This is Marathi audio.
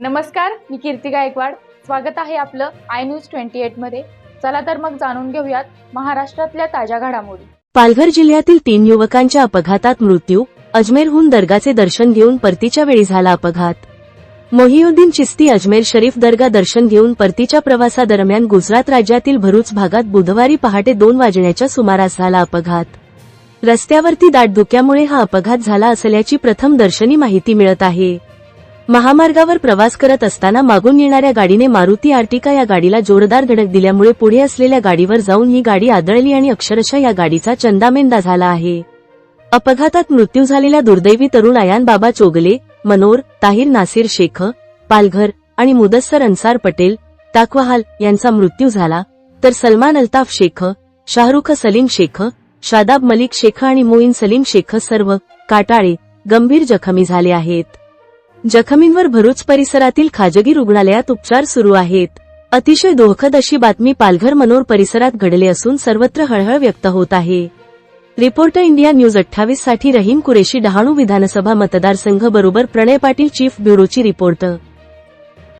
नमस्कार मी कीर्ती गायकवाड. स्वागत आहे आपलं आय न्यूज ट्वेंटी एटमध्ये. चला तर मग जाणून घेऊयात महाराष्ट्रातल्या ताज्या घडामोडी. पालघर जिल्ह्यातील तीन युवकांच्या अपघातात मृत्यू अजमेरहून दर्गाचे दर्शन घेऊन परतीच्या वेळी झाला अपघात. मोहिउद्दीन चिस्ती अजमेर शरीफ दर्गा दर्शन घेऊन परतीच्या प्रवासादरम्यान गुजरात राज्यातील भरूच भागात बुधवारी पहाटे दोन वाजण्याच्या सुमारास झाला अपघात. रस्त्यावरती दाट धुक्यामुळे हा अपघात झाला असल्याची प्रथम दर्शनी माहिती मिळत आहे. महामार्गावर प्रवास करत असताना मागून येणाऱ्या गाडीने मारुती आर्टिका या गाडीला जोरदार धडक दिल्यामुळे पुढे असलेल्या गाडीवर जाऊन ही गाडी आदळली आणि अक्षरशः या गाडीचा चंदामेंदा झाला आहे. अपघातात मृत्यू झालेल्या दुर्दैवी तरुण आयान बाबा चोगले मनोर ताहिर नासिर शेख पालघर आणि मुदस्सर अन्सार पटेल ताकवाहाल यांचा मृत्यू झाला. तर सलमान अल्ताफ शेख शाहरुख सलीम शेख शादाब मलिक शेख आणि मोईन सलीम शेख सर्व काटाळे गंभीर जखमी झाले आहेत. जखमींवर भरूच परिसरातील खाजगी रुग्णालयात उपचार सुरू आहेत. अतिशय दोहखद अशी बातमी पालघर मनोर परिसरात घडले असून सर्वत्र हळहळ व्यक्त होत आहे. रिपोर्टर इंडिया न्यूज अठ्ठावीससाठी रहीम कुरेशी डहाणू विधानसभा मतदारसंघ बरोबर प्रणय पाटील चीफ ब्युरोची रिपोर्टर